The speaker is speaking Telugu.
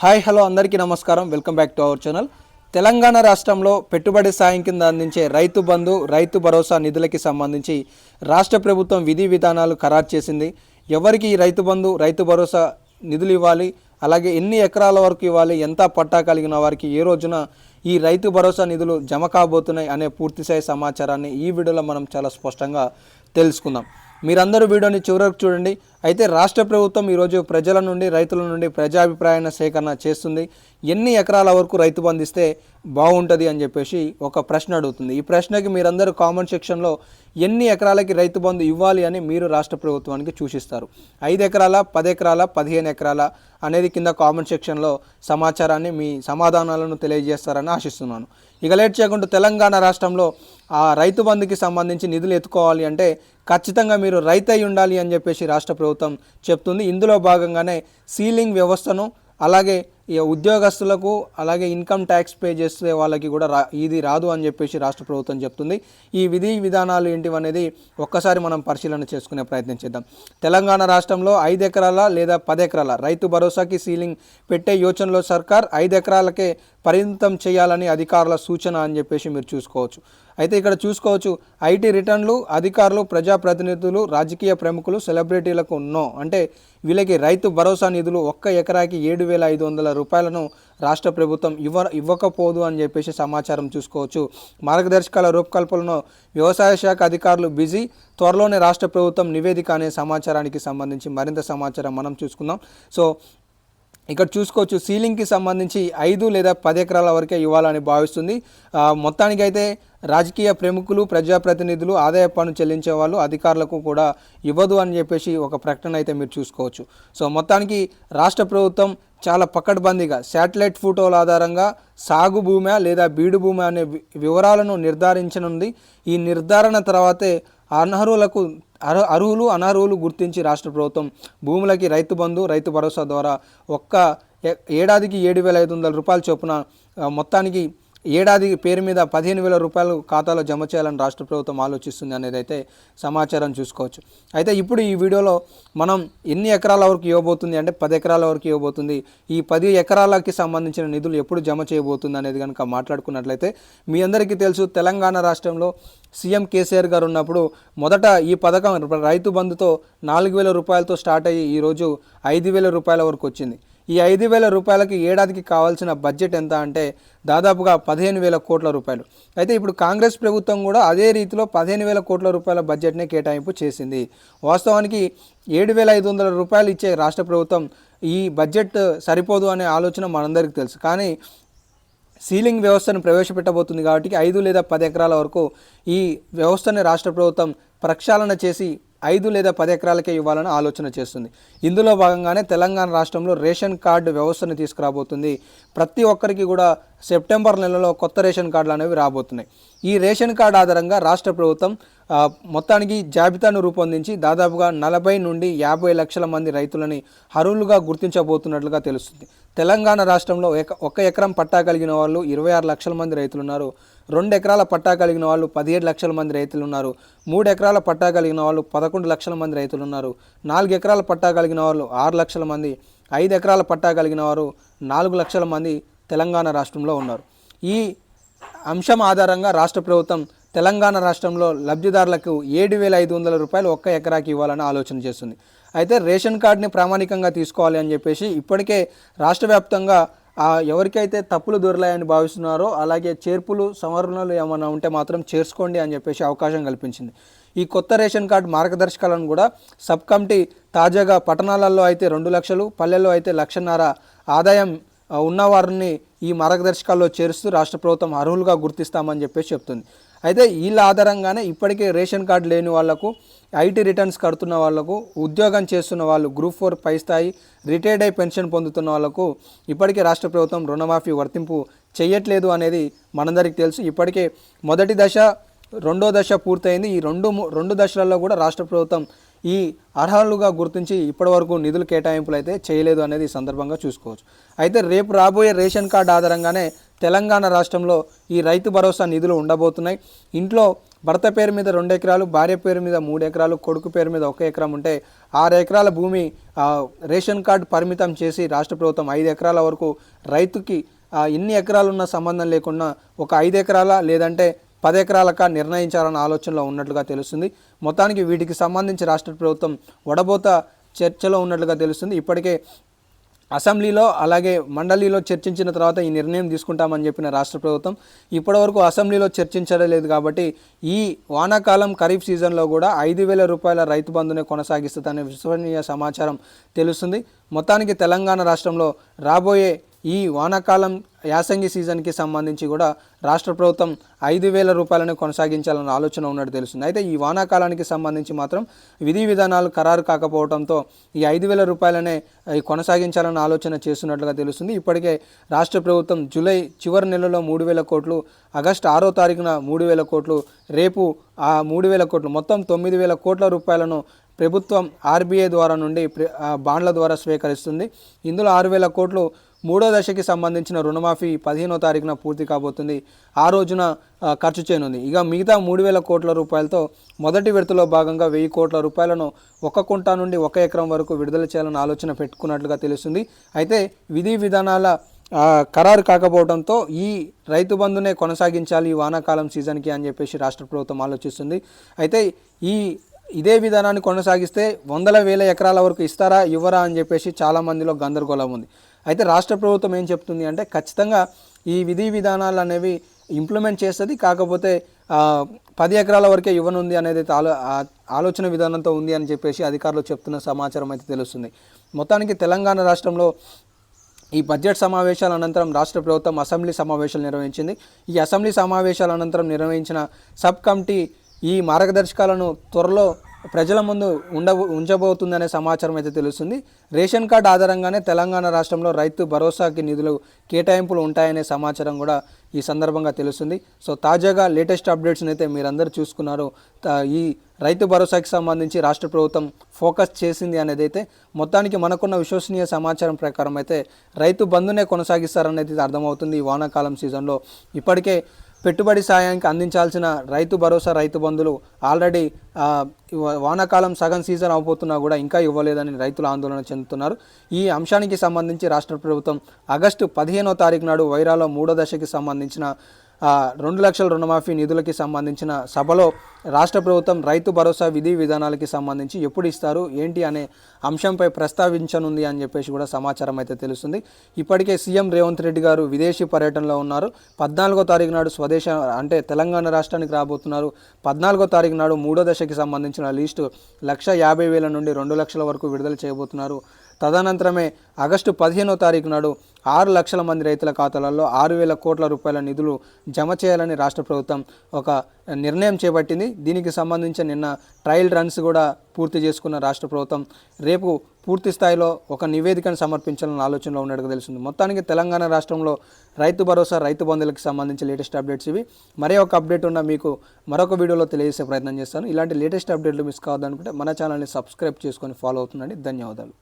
హాయ్ హలో అందరికీ నమస్కారం. Welcome back to our channel. Telangana రాష్ట్రంలో పెట్టుబడి సాయం కింద అందించే రైతు బంధు రైతు భరోసా నిధులకి సంబంధించి రాష్ట్ర ప్రభుత్వం విధి విధానాలు ఖరారు చేసింది. ఎవరికి ఈ రైతు బంధు రైతు భరోసా నిధులు ఇవ్వాలి? అలాగే ఎన్ని ఎకరాల వరకు ఇవ్వాలి? ఎంత పట్టా కలిగిన వారికి ఏ రోజున ఈ రైతు భరోసా నిధులు జమ కాబోతున్నాయి? అనే పూర్తిస్థాయి సమాచారాన్ని ఈ వీడియోలో మనం చాలా స్పష్టంగా తెలుసుకుందాం. మీరందరూ వీడియోని చివరకు చూడండి. అయితే రాష్ట్ర ప్రభుత్వం ఈరోజు ప్రజల నుండి రైతుల నుండి ప్రజాభిప్రాయాన్ని సేకరణ చేస్తుంది. ఎన్ని ఎకరాల వరకు రైతు బంధిస్తే బాగుంటుంది అని చెప్పేసి ఒక ప్రశ్న అడుగుతుంది. ఈ ప్రశ్నకి మీరందరూ కామెంట్ సెక్షన్లో ఎన్ని ఎకరాలకి రైతు బంధు ఇవ్వాలి అని మీరు రాష్ట్ర ప్రభుత్వానికి సూచిస్తారు. ఐదు ఎకరాల పది ఎకరాల పదిహేను ఎకరాల అనేది కింద కామెంట్ సెక్షన్లో సమాచారాన్ని మీ సమాధానాలను తెలియజేస్తారని ఆశిస్తున్నాను. ఇక లేట్ చేయకుండా తెలంగాణ రాష్ట్రంలో ఆ రైతు బంధుకి సంబంధించి నిధులు ఎత్తుకోవాలి అంటే ఖచ్చితంగా మీరు రైతు అయి ఉండాలి అని చెప్పేసి రాష్ట్ర ప్రభుత్వం చెప్తుంది. ఇందులో భాగంగానే సీలింగ్ వ్యవస్థను అలాగే ఈ ఉద్యోగస్తులకు అలాగే ఇన్కమ్ ట్యాక్స్ పే చేసే వాళ్ళకి కూడా రా ఇది రాదు అని చెప్పేసి రాష్ట్ర ప్రభుత్వం చెప్తుంది. ఈ విధి విధానాలు ఏంటివనేది ఒక్కసారి మనం పరిశీలన చేసుకునే ప్రయత్నం చేద్దాం. తెలంగాణ రాష్ట్రంలో ఐదు ఎకరాల లేదా పది ఎకరాల రైతు భరోసాకి సీలింగ్ పెట్టే యోచనలో సర్కార్ ఐదు ఎకరాలకే పరిమితం చేయాలని అధికారుల సూచన అని చెప్పేసి మీరు చూసుకోవచ్చు. అయితే ఇక్కడ చూసుకోవచ్చు ఐటీ రిటర్న్లు అధికారులు ప్రజాప్రతినిధులు రాజకీయ ప్రముఖులు సెలబ్రిటీలకు నో. అంటే వీళ్ళకి రైతు భరోసా నిధులు ఒక్క ఎకరాకి ఏడు వేల ఐదు వందల రూపాయలను రాష్ట్ర ప్రభుత్వం ఇవ్వ ఇవ్వకపోదు అని చెప్పేసి సమాచారం చూసుకోవచ్చు. మార్గదర్శకాల రూపకల్పనలో వ్యవసాయ శాఖ అధికారులు బిజీ. త్వరలోనే రాష్ట్ర ప్రభుత్వం నివేదిక అనే సమాచారానికి సంబంధించి మరింత సమాచారం మనం చూసుకుందాం. సో ఇక్కడ చూసుకోవచ్చు సీలింగ్కి సంబంధించి ఐదు లేదా పది ఎకరాల వరకే ఇవ్వాలని భావిస్తుంది. మొత్తానికైతే రాజకీయ ప్రముఖులు ప్రజాప్రతినిధులు ఆదాయ పన్ను చెల్లించే వాళ్ళు అధికారులకు కూడా ఇవ్వదు అని చెప్పేసి ఒక ప్రకటన అయితే మీరు చూసుకోవచ్చు. సో మొత్తానికి రాష్ట్ర ప్రభుత్వం చాలా పకడ్బందీగా శాటిలైట్ ఫోటోల ఆధారంగా సాగు భూమి లేదా బీడు భూమి అనే వివరాలను నిర్ధారించనుంది. ఈ నిర్ధారణ తర్వాతే అనర్హులకు అర్హ అర్హులు అనర్హులు గుర్తించి రాష్ట్ర ప్రభుత్వం భూములకి రైతు బంధు రైతు భరోసా ద్వారా ఒక్క ఏ- ఏడాదికి ఏడు వేల ఐదు వందల రూపాయల చొప్పున మొత్తానికి ఏడాది పేరు మీద పదిహేను వేల రూపాయలు ఖాతాలో జమ చేయాలని రాష్ట్ర ప్రభుత్వం ఆలోచిస్తుంది అనేది అయితే సమాచారం చూసుకోవచ్చు. అయితే ఇప్పుడు ఈ వీడియోలో మనం ఎన్ని ఎకరాల వరకు ఇవ్వబోతుంది అంటే పది ఎకరాల వరకు ఇవ్వబోతుంది. ఈ పది ఎకరాలకి సంబంధించిన నిధులు ఎప్పుడు జమ చేయబోతుంది అనేది కనుక మాట్లాడుకున్నట్లయితే మీ అందరికీ తెలుసు తెలంగాణ రాష్ట్రంలో సీఎం కేసీఆర్ గారు ఉన్నప్పుడు మొదట ఈ పథకం రైతు బంధుతో నాలుగు వేల రూపాయలతో స్టార్ట్ అయ్యి ఈరోజు ఐదు వేల రూపాయల వరకు వచ్చింది. ఈ ఐదు వేల రూపాయలకి ఏడాదికి కావాల్సిన బడ్జెట్ ఎంత అంటే దాదాపుగా పదిహేను వేల కోట్ల రూపాయలు. అయితే ఇప్పుడు కాంగ్రెస్ ప్రభుత్వం కూడా అదే రీతిలో పదిహేను వేల కోట్ల రూపాయల బడ్జెట్నే కేటాయింపు చేసింది. వాస్తవానికి ఏడు వేల ఐదు వందల రూపాయలు ఇచ్చే రాష్ట్ర ప్రభుత్వం ఈ బడ్జెట్ సరిపోదు అనే ఆలోచన మనందరికీ తెలుసు. కానీ సీలింగ్ వ్యవస్థను ప్రవేశపెట్టబోతుంది కాబట్టి ఐదు లేదా పది ఎకరాల వరకు ఈ వ్యవస్థని రాష్ట్ర ప్రభుత్వం ప్రక్షాళన చేసి ఐదు లేదా పది ఎకరాలకే ఇవ్వాలని ఆలోచన చేస్తుంది. ఇందులో భాగంగానే తెలంగాణ రాష్ట్రంలో రేషన్ కార్డు వ్యవస్థను తీసుకురాబోతుంది. ప్రతి ఒక్కరికి కూడా సెప్టెంబర్ నెలలో కొత్త రేషన్ కార్డులు అనేవి రాబోతున్నాయి. ఈ రేషన్ కార్డు ఆధారంగా రాష్ట్ర ప్రభుత్వం మొత్తానికి జాబితాను రూపొందించి దాదాపుగా నలభై నుండి యాభై లక్షల మంది రైతులని అర్హులుగా గుర్తించబోతున్నట్లుగా తెలుస్తుంది. తెలంగాణ రాష్ట్రంలో ఎక ఒక ఎకరం పట్టా కలిగిన వాళ్ళు ఇరవై ఆరు లక్షల మంది రైతులు ఉన్నారు రెండు ఎకరాల పట్టా కలిగిన వాళ్ళు పదిహేడు లక్షల మంది రైతులు ఉన్నారు మూడు ఎకరాల పట్టా కలిగిన వాళ్ళు పదకొండు లక్షల మంది రైతులు ఉన్నారు నాలుగు ఎకరాల పట్టా కలిగిన వాళ్ళు ఆరు లక్షల మంది ఐదు ఎకరాల పట్టా కలిగిన వారు నాలుగు లక్షల మంది తెలంగాణ రాష్ట్రంలో ఉన్నారు. ఈ అంశం ఆధారంగా రాష్ట్ర ప్రభుత్వం తెలంగాణ రాష్ట్రంలో లబ్ధిదారులకు ఏడు వేల ఐదు వందల రూపాయలు ఒక్క ఎకరాకి ఇవ్వాలని ఆలోచన చేస్తుంది. అయితే రేషన్ కార్డుని ప్రామాణికంగా తీసుకోవాలి అని చెప్పేసి ఇప్పటికే రాష్ట్ర వ్యాప్తంగా ఎవరికైతే తప్పులు దొరలాయని భావిస్తున్నారో అలాగే చేర్పులు సవరణలు ఏమైనా ఉంటే మాత్రం చేర్చుకోండి అని చెప్పేసి అవకాశం కల్పించింది. ఈ కొత్త రేషన్ కార్డు మార్గదర్శకాలను కూడా సబ్ కమిటీ తాజాగా పట్టణాలలో అయితే రెండు లక్షలు పల్లెల్లో అయితే లక్షన్నర ఆదాయం ఉన్నవారిని ఈ మార్గదర్శకాల్లో చేరుస్తూ రాష్ట్ర ప్రభుత్వం అర్హులుగా గుర్తిస్తామని చెప్పేసి చెప్తుంది. అయితే వీళ్ళ ఆధారంగానే ఇప్పటికే రేషన్ కార్డు లేని వాళ్ళకు ఐటీ రిటర్న్స్ కడుతున్న వాళ్ళకు ఉద్యోగం చేస్తున్న వాళ్ళు గ్రూప్ ఫోర్ పై స్థాయి రిటైర్డ్ అయి పెన్షన్ పొందుతున్న వాళ్ళకు ఇప్పటికే రాష్ట్ర ప్రభుత్వం రుణమాఫీ వర్తింపు చేయట్లేదు అనేది మనందరికీ తెలుసు. ఇప్పటికే మొదటి దశ రెండో దశ పూర్తయింది. ఈ రెండు రెండు దశలలో కూడా రాష్ట్ర ప్రభుత్వం ఈ అర్హులుగా గుర్తించి ఇప్పటివరకు నిధులు కేటాయింపులు అయితే చేయలేదు అనేది ఈ సందర్భంగా చూసుకోవచ్చు. అయితే రేపు రాబోయే రేషన్ కార్డు ఆధారంగానే తెలంగాణ రాష్ట్రంలో ఈ రైతు భరోసా నిధులు ఉండబోతున్నాయి. ఇంట్లో భర్త పేరు మీద రెండు ఎకరాలు భార్య పేరు మీద మూడు ఎకరాలు కొడుకు పేరు మీద ఒక ఎకరం ఉంటే ఆరు ఎకరాల భూమి రేషన్ కార్డు పరిమితం చేసి రాష్ట్ర ప్రభుత్వం ఐదు ఎకరాల వరకు రైతుకి ఎన్ని ఎకరాలు ఉన్న సంబంధం లేకుండా ఒక ఐదు ఎకరాల లేదంటే పది ఎకరాలక నిర్ణయించాలన్న ఆలోచనలో ఉన్నట్లుగా తెలుస్తుంది. మొత్తానికి వీటికి సంబంధించి రాష్ట్ర ప్రభుత్వం వడబోత చర్చలో ఉన్నట్లుగా తెలుస్తుంది. ఇప్పటికే అసెంబ్లీలో అలాగే మండలిలో చర్చించిన తర్వాత ఈ నిర్ణయం తీసుకుంటామని చెప్పిన రాష్ట్ర ప్రభుత్వం ఇప్పటివరకు అసెంబ్లీలో చర్చించలేదు కాబట్టి ఈ వానాకాలం ఖరీఫ్ సీజన్లో కూడా ఐదు వేల రూపాయల రైతు బంధునే కొనసాగిస్తుందనే విశ్వసనీయ సమాచారం తెలుస్తుంది. మొత్తానికి తెలంగాణ రాష్ట్రంలో రాబోయే ఈ వానాకాలం యాసంగి సీజన్కి సంబంధించి కూడా రాష్ట్ర ప్రభుత్వం ఐదు వేల రూపాయలను కొనసాగించాలన్న ఆలోచన ఉన్నట్టు తెలుస్తుంది. అయితే ఈ వానాకాలానికి సంబంధించి మాత్రం విధి విధానాలు ఖరారు కాకపోవడంతో ఈ ఐదు వేల రూపాయలనే కొనసాగించాలన్న ఆలోచన చేస్తున్నట్లుగా తెలుస్తుంది. ఇప్పటికే రాష్ట్ర ప్రభుత్వం జూలై చివరి నెలలో మూడు వేల కోట్లు ఆగస్టు ఆరో తారీఖున మూడు వేల కోట్లు రేపు ఆ మూడు వేల కోట్లు మొత్తం తొమ్మిది వేల కోట్ల రూపాయలను ప్రభుత్వం ఆర్బీఐ ద్వారా నుండి బాండ్ల ద్వారా స్వీకరిస్తుంది. ఇందులో ఆరు వేల కోట్లు మూడో దశకి సంబంధించిన రుణమాఫీ పదిహేనో తారీఖున పూర్తి కాబోతుంది. ఆ రోజున ఖర్చు చేయనుంది. ఇక మిగతా మూడు వేల కోట్ల రూపాయలతో మొదటి విడతలో భాగంగా వెయ్యి కోట్ల రూపాయలను ఒక కుంటా నుండి ఒక ఎకరం వరకు విడుదల చేయాలని ఆలోచన పెట్టుకున్నట్లుగా తెలుస్తుంది. అయితే విధి విధానాల ఖరారు కాకపోవడంతో ఈ రైతు బంధునే కొనసాగించాలి ఈ వానాకాలం సీజన్కి అని చెప్పేసి రాష్ట్ర ప్రభుత్వం ఆలోచిస్తుంది. అయితే ఈ ఇదే విధానాన్ని కొనసాగిస్తే వందల వేల ఎకరాల వరకు ఇస్తారా ఇవ్వరా అని చెప్పేసి చాలా మందిలో గందరగోళం ఉంది. అయితే రాష్ట్ర ప్రభుత్వం ఏం చెప్తుంది అంటే ఖచ్చితంగా ఈ విధి విధానాలు అనేవి ఇంప్లిమెంట్ చేస్తుంది. కాకపోతే పది ఎకరాల వరకే ఇవ్వనుంది అనేది అయితే ఆలో ఆలోచన విధానంతో ఉంది అని చెప్పేసి అధికారులు చెప్తున్న సమాచారం అయితే తెలుస్తుంది. మొత్తానికి తెలంగాణ రాష్ట్రంలో ఈ బడ్జెట్ సమావేశాల అనంతరం రాష్ట్ర ప్రభుత్వం అసెంబ్లీ సమావేశాలు నిర్వహించింది. ఈ అసెంబ్లీ సమావేశాల అనంతరం నిర్వహించిన సబ్ కమిటీ ఈ మార్గదర్శకాలను త్వరలో ప్రజల ముందు ఉండ ఉంచబోతుందనే సమాచారం అయితే తెలుస్తుంది. రేషన్ కార్డు ఆధారంగానే తెలంగాణ రాష్ట్రంలో రైతు భరోసాకి నిధులు కేటాయింపులు ఉంటాయనే సమాచారం కూడా ఈ సందర్భంగా తెలుస్తుంది. సో తాజాగా లేటెస్ట్ అప్డేట్స్ని అయితే మీరందరూ చూసుకున్నారు. ఈ రైతు భరోసాకి సంబంధించి రాష్ట్ర ప్రభుత్వం ఫోకస్ చేసింది అనేది అయితే మొత్తానికి మనకున్న విశ్వసనీయ సమాచారం ప్రకారం అయితే రైతు బంధునే కొనసాగిస్తారనేది అర్థమవుతుంది ఈ వానాకాలం సీజన్లో. ఇప్పటికే పెట్టుబడి సాయానికి అందించాల్సిన రైతు భరోసా రైతు బంధులు ఆల్రెడీ వానాకాలం సగం సీజన్ అవబోతున్నా కూడా ఇంకా ఇవ్వలేదని రైతులు ఆందోళన చెందుతున్నారు. ఈ అంశానికి సంబంధించి రాష్ట్ర ప్రభుత్వం ఆగస్టు పదిహేనో తారీఖు నాడు వైరాలో మూడో దశకి సంబంధించిన రెండు లక్షల రుణమాఫీ నిధులకి సంబంధించిన సభలో రాష్ట్ర ప్రభుత్వం రైతు భరోసా విధి విధానాలకి సంబంధించి ఎప్పుడు ఇస్తారు ఏంటి అనే అంశంపై ప్రస్తావించనుంది అని చెప్పేసి కూడా సమాచారం అయితే తెలుస్తుంది. ఇప్పటికే సీఎం రేవంత్ రెడ్డి గారు విదేశీ పర్యటనలో ఉన్నారు. పద్నాలుగో తారీఖు నాడు స్వదేశ అంటే తెలంగాణ రాష్ట్రానికి రాబోతున్నారు. పద్నాలుగో తారీఖు నాడు మూడో దశకి సంబంధించిన లిస్టు లక్ష యాభై వేల నుండి రెండు లక్షల వరకు విడుదల చేయబోతున్నారు. తదనంతరమే ఆగస్టు పదిహేనో తారీఖు నాడు ఆరు లక్షల మంది రైతుల ఖాతాలలో ఆరు వేల కోట్ల రూపాయల నిధులు జమ చేయాలని రాష్ట్ర ప్రభుత్వం ఒక నిర్ణయం చేపట్టింది. దీనికి సంబంధించి నిన్న ట్రయల్ రన్స్ కూడా పూర్తి చేసుకున్న రాష్ట్ర ప్రభుత్వం రేపు పూర్తి స్థాయిలో ఒక నివేదికను సమర్పించాలని ఆలోచనలో ఉన్నట్టుగా తెలుస్తుంది. మొత్తానికి తెలంగాణ రాష్ట్రంలో రైతు భరోసా రైతు బంధులకు సంబంధించి లేటెస్ట్ అప్డేట్స్ ఇవి. మరే ఒక అప్డేట్ ఉన్న మీకు మరొక వీడియోలో తెలియజేసే ప్రయత్నం చేస్తాను. ఇలాంటి లేటెస్ట్ అప్డేట్లు మిస్ కావద్దనుకుంటే మన ఛానల్ని సబ్స్క్రైబ్ చేసుకొని ఫాలో అవుతుందండి ధన్యవాదాలు.